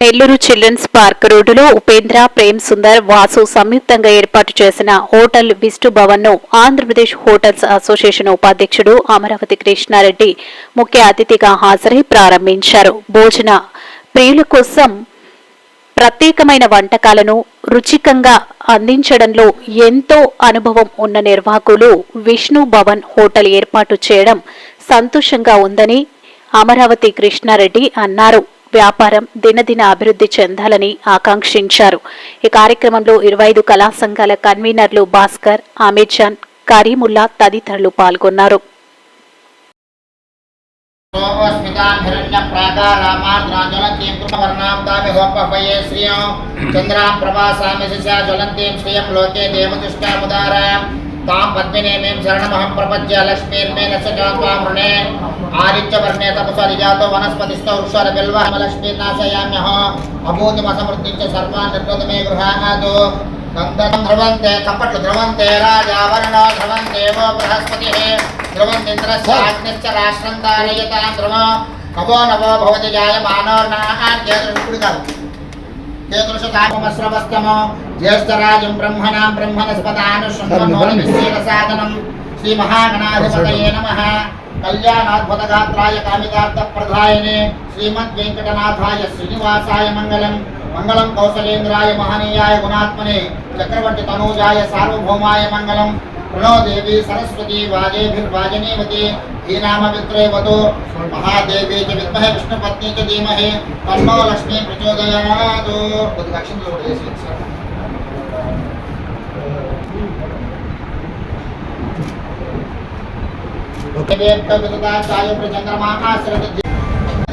Nellore children's park రోడ్డులో ఉపేంద్ర ప్రేమ్ సుందర్ వాసు సంయుక్తంగా ఏర్పాటు చేసిన హోటల్ విష్ణు భవన్ను ఆంధ్రప్రదేశ్ హోటల్స్ అసోసియేషన్ ఉపాధ్యక్షుడు అమరావతి కృష్ణారెడ్డి ముఖ్య అతిథిగా హాజరై ప్రారంభించారు. భోజన ప్రియుల కోసం ప్రత్యేకమైన వంటకాలను రుచికంగా అందించడంలో ఎంతో అనుభవం ఉన్న నిర్వాహకులు విష్ణు భవన్ హోటల్ ఏర్పాటు చేయడం సంతోషంగా ఉందని అమరావతి కృష్ణారెడ్డి అన్నారు. వ్యాపారం దినదిన అభివృద్ధి చెందాలని ఆకాంక్షించారు. ఈ కార్యక్రమంలో ఇరవై ఐదు కళా సంఘాల కన్వీనర్లు భాస్కర్ అమీర్జాన్ కరీముల్లా తదితరులు పాల్గొన్నారు. స్మితాన్ హిరణ్య ప్రాకారామాద్రాజ్వలంతీం చంద్రాం ప్రభాసామి శిశా జ్వలంతీం శ్రియం లోకే దేవదుష్టాముదారాం. तां पद्मिने में शरणमहं प्रपद्य लक्ष्मीर्मे न त्वामृणे आदित्यवर्णे तपसरिजातो वनस्पतिस्थ वृक्षरबिल्वः लक्ष्मीर्नाशयाम्यः अभूतिमसमृद्धिं च सर्वान् निर्वतु मे गृहाणादो नन्दनं ध्रुवन्ते कपट्लु ध्रुवन्ते राजावर्णो ध्रुवन्देवो बृहस्पतिः। ध्रुवन्दिन्द्रस्य आज्ञश्च राष्ट्रं धारयतां ध्रुव। नवो नवो भवति जायमानो नाः కేతుషతామస్రవస్తమో జ్యేష్ఠరాజం బ్రహ్మణాం బ్రహ్మణస్పదానుశృంభమోనిశీలసాదనం శ్రీమహాగణాధిపతయే నమః కళ్యాణాద్భుతగాత్రాయ కామితార్థప్రదాయనే శ్రీమద్వెంకటనాథాయ శ్రీనివాసాయ మంగళం మంగళం కౌసలేంద్రాయ మహనీయాయ గుణాత్మనే చక్రవర్తి తనూజాయ సార్వభౌమాయ మంగళం ప్రణో దేవి సరస్వతి వాజేభిర్వాజనీవతి ధీనామవిత్రేవతు మహాదేవి చ విద్మహే విష్ణుపత్ని చ ధీమహి తన్నో లక్ష్మీ ప్రచోదయాదు కొద్ది అక్షంతలు కూడా వేసి ప్రచంద్రమాశ్రిత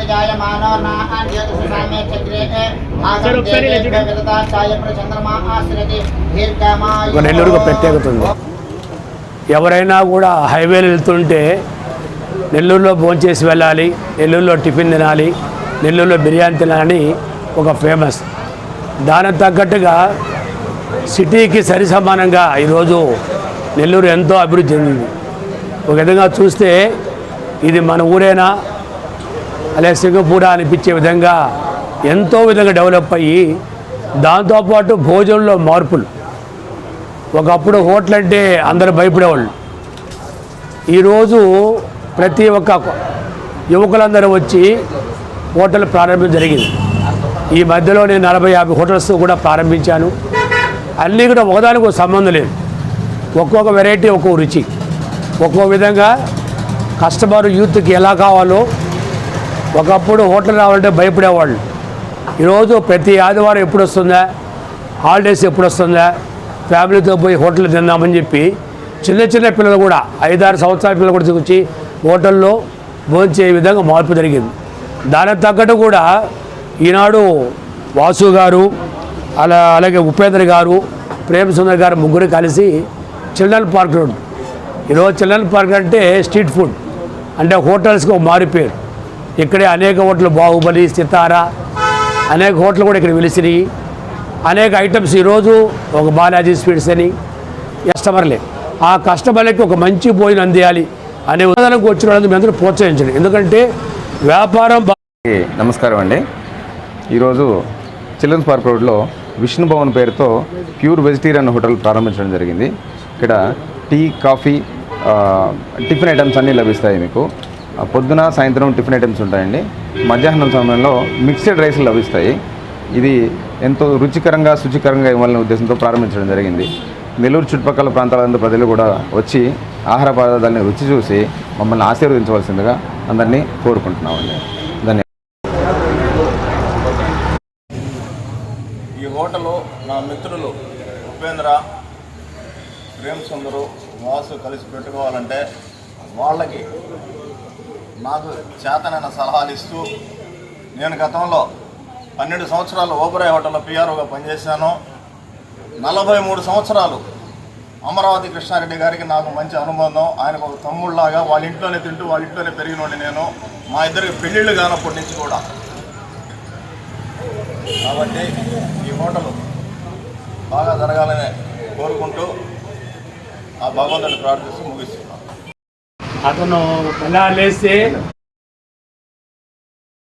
జాయమానో నాన్యదుసామే చక్రే భాగం దేవేభ్యో విదదాచాయ ప్రచంద్రమాశ్రిత దీర్ఘమాయు ఒక నెల్లూరుకు ప్రత్యేకత ఉంది. ఎవరైనా కూడా హైవేలు వెళ్తుంటే నెల్లూరులో భోంచేసి వెళ్ళాలి నెల్లూరులో టిఫిన్ తినాలి నెల్లూరులో బిర్యానీ తినాలని ఒక ఫేమస్. దానికి తగ్గట్టుగా సిటీకి సరి సమానంగా ఈరోజు నెల్లూరు ఎంతో అభివృద్ధి చెందింది. ఒక విధంగా చూస్తే ఇది మన ఊరేనా అలాగే సింగపూర్ అనిపించే విధంగా ఎంతో విధంగా డెవలప్ అయ్యి దాంతోపాటు భోజనంలో మార్పులు. ఒకప్పుడు హోటల్ అంటే అందరూ భయపడేవాళ్ళు. ఈరోజు ప్రతి ఒక్క యువకులందరూ వచ్చి హోటల్ ప్రారంభించడం జరిగింది. ఈ మధ్యలో నేను నలభై యాభై హోటల్స్ కూడా ప్రారంభించాను. అన్నీ కూడా ఒకదానికి ఒక సంబంధం లేదు. ఒక్కొక్క వెరైటీ ఒక్కొక్క రుచి. ఒక్కో విధంగా కస్టమర్ యూత్కి ఎలా కావాలో ఒకప్పుడు హోటల్ రావాలంటే భయపడేవాళ్ళు. ఈరోజు ప్రతి ఆదివారం ఎప్పుడు వస్తుందా హాలిడేస్ ఎప్పుడు వస్తుందా ఫ్యామిలీతో పోయి హోటల్ తిందామని చెప్పి చిన్న చిన్న పిల్లలు కూడా ఐదారు సంవత్సరాల పిల్లలు కూడా వచ్చి హోటల్లో భోంచే విధంగా మార్పు జరిగింది. దానికి తగ్గట్టు కూడా ఈనాడు వాసు గారు అలా అలాగే ఉపేంద్ర గారు ప్రేమ్ సుందర్ గారు ముగ్గురు కలిసి చిల్డ్రన్ పార్క్ రోడ్. ఈరోజు చిల్డ్రన్ పార్క్ అంటే స్ట్రీట్ ఫుడ్ అంటే హోటల్స్కి ఒక మారిపోయారు ఇక్కడే అనేక హోటల్ బాహుబలి సితారా అనేక హోటల్ కూడా ఇక్కడ వెలిసినాయి అనేక ఐటమ్స్ ఈరోజు ఒక బాలాజీ స్వీట్స్ అని కస్టమర్లే ఆ కస్టమర్లకి ఒక మంచి భోజనం అందియాలి అనే ఉదాహరణకు వచ్చిన వాళ్ళని మీ అందరూ ప్రోత్సహించండి. ఎందుకంటే వ్యాపారం నమస్కారం అండి. ఈరోజు చిల్డ్రన్స్ పార్క్ రోడ్లో విష్ణు భవన్ పేరుతో ప్యూర్ వెజిటేరియన్ హోటల్ ప్రారంభించడం జరిగింది. ఇక్కడ టీ కాఫీ టిఫిన్ ఐటమ్స్ అన్నీ లభిస్తాయి మీకు. పొద్దున సాయంత్రం టిఫిన్ ఐటమ్స్ ఉంటాయండి. మధ్యాహ్నం సమయంలో మిక్స్డ్ రైస్లు లభిస్తాయి. ఇది ఎంతో రుచికరంగా శుచికరంగా ఇవ్వాలనే ఉద్దేశంతో ప్రారంభించడం జరిగింది. నెల్లూరు చుట్టుపక్కల ప్రాంతాలందరూ ప్రజలు కూడా వచ్చి ఆహార పదార్థాలని రుచి చూసి మమ్మల్ని ఆశీర్వదించవలసిందిగా అందరినీ కోరుకుంటున్నామండి. ధన్యవాదాలు. ఈ హోటల్లో నా మిత్రులు ఉపేంద్ర ప్రేమ్ సుందరు వాసు కలిసి పెట్టుకోవాలంటే వాళ్ళకి నాకు చేతనైన సలహాలు ఇస్తూ నేను గతంలో పన్నెండు సంవత్సరాలు ఓబరాయ్ హోటల్లో పిఆర్ఓగా పనిచేశాను. నలభై మూడు సంవత్సరాలు అమరావతి కృష్ణారెడ్డి గారికి నాకు మంచి అనుబంధం. ఆయనకు ఒక తమ్ముళ్ళలాగా వాళ్ళ ఇంట్లోనే తింటూ వాళ్ళ ఇంట్లోనే పెరిగినోండి నేను. మా ఇద్దరికి పెళ్ళిళ్ళు కానప్పటి నుంచి కూడా. కాబట్టి ఈ హోటల్ బాగా జరగాలని కోరుకుంటూ ఆ భగవంతుని ప్రార్థిస్తూ ముగిస్తున్నాను. అతను ఎలా లేస్తే